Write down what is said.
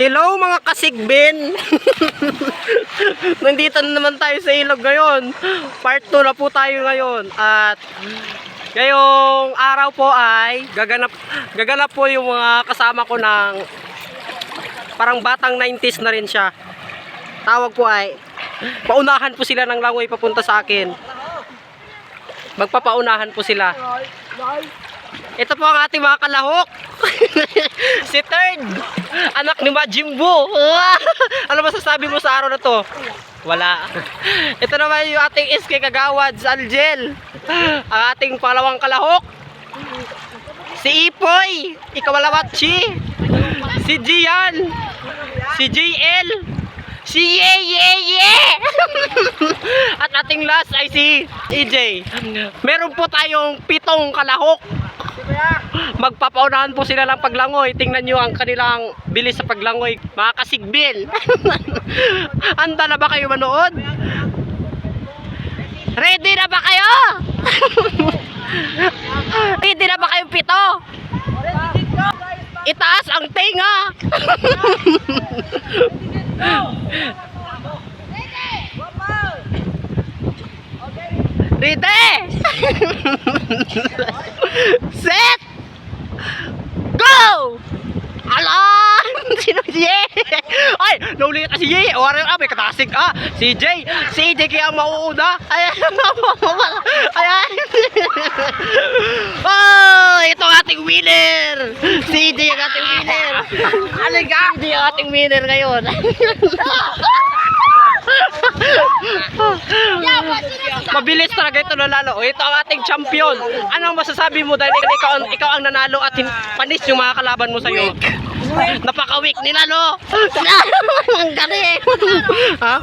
Hello mga kasigbin! Nandito na naman tayo sa ilog ngayon. Part 2 na po tayo ngayon. At ngayong araw po ay gaganap, gaganap po yung mga kasama ko ng parang batang 90s na rin siya. Tawag po ay paunahan po sila ng langoy papunta sa akin. Magpapaunahan po sila. Ito po ang ating mga kalahok. si Third, anak ni Majimbo. ano masasabi mo sa araw na to? Wala. Ito naman yung ating SK Kagawad sa Aljel. Ang ating palawang kalahok. Si Ipoy, Ikawalawatchi. Si Gian. Si JL. Si Ye Ye Ye. At ating last ay si EJ. Meron po tayong pitong kalahok. Magpapaunahan po sila ng paglangoy. Tingnan nyo ang kanilang bilis sa paglangoy. Mga kasigbil. Handa na ba kayo manood? Ready na ba kayo? Ready na ba kayong pito? Itaas ang tinga. Ready? Set! Go! Alan! Sino si Ye? Ay, nauli ka si Ye. O, ano, ah, may katasig. Ah, si Jay. Si Jay kaya mauuna. Ayan. Ayan. Oh, ito ang ating winner. Si Jay ang ating winner. Alaga. Si Jay ang ating winner ngayon. Mabilis talaga ito nanalo. O, ito ang ating champion. Anong masasabi mo dahil ikaw, ang- ikaw ang nanalo at panis yung mga kalaban mo sa'yo? Napaka-weak nila, no? ang galing. ha?